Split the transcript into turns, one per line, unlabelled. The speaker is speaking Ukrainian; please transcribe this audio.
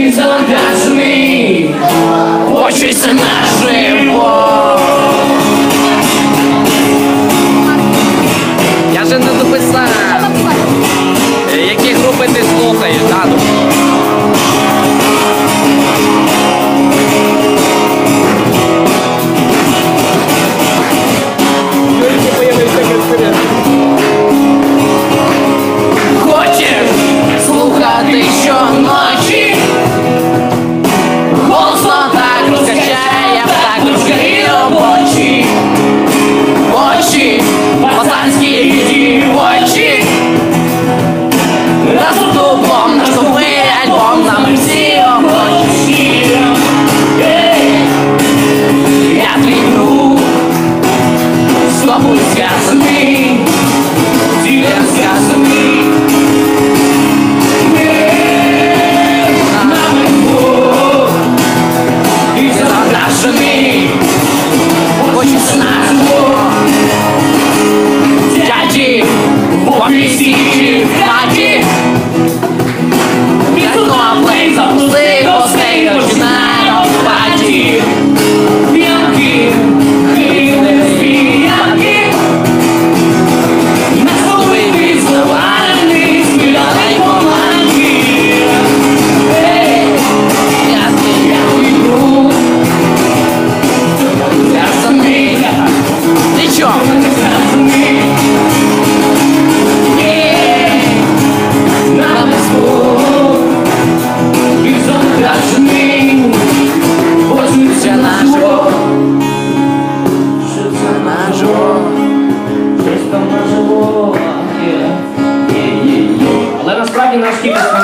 безоргазмі, хочеться наживо.
Я же не дописав. Які групи ти 362. Everybody
must give us